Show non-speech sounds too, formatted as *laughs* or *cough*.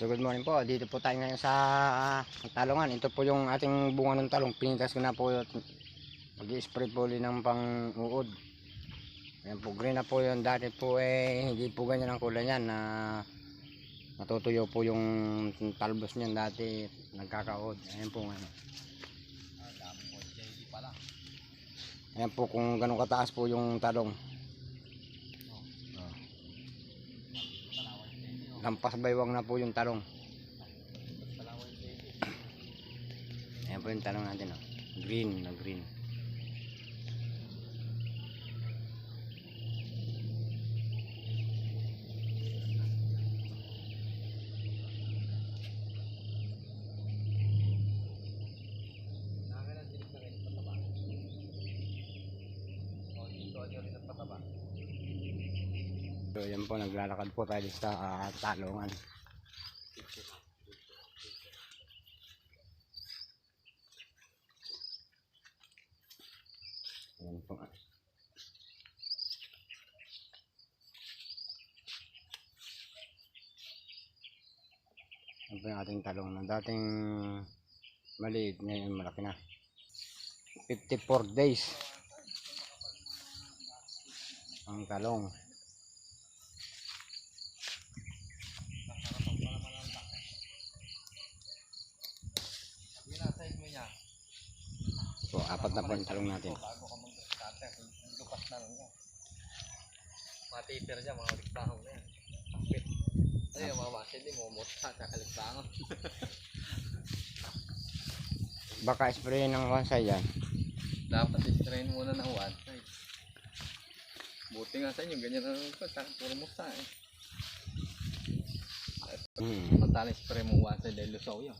So good morning po. Dito po tayo ngayon sa ah, talungan. Ito po yung ating bunga ng talong. Pinitas ko na po. Mag-spray po ulit ng pang-uod. Ayan po. Green na po yun. Dati po eh hindi po ganyan ang kulay niyan na natutuyo po yung talbos niyan dati nagkakaod. Ayan po ngayon. Ayan po kung ganun kataas po yung talong. Lampas baywang na po yung talong. Ayan po yung talong natin. Oh. Green na green. So yan po, naglalakad po tayo sa ah, talungan. Yan po. Yan po yung ating talong na dating maliit ngayon malaki na. 54 days ang talong. So, apat na po talong natin. Mga paper dyan, mga liktahong na yan. Ay, yung mga wasin din, mga mota, kakaliktahong. *laughs* Baka spray ng bonsai yan. Dapat i-strain muna ng one side. Buti nga sa inyo, ganyan na lang ito, saka puro musta eh. Hmm. Matalang spray mo one side dahil lusaw yun.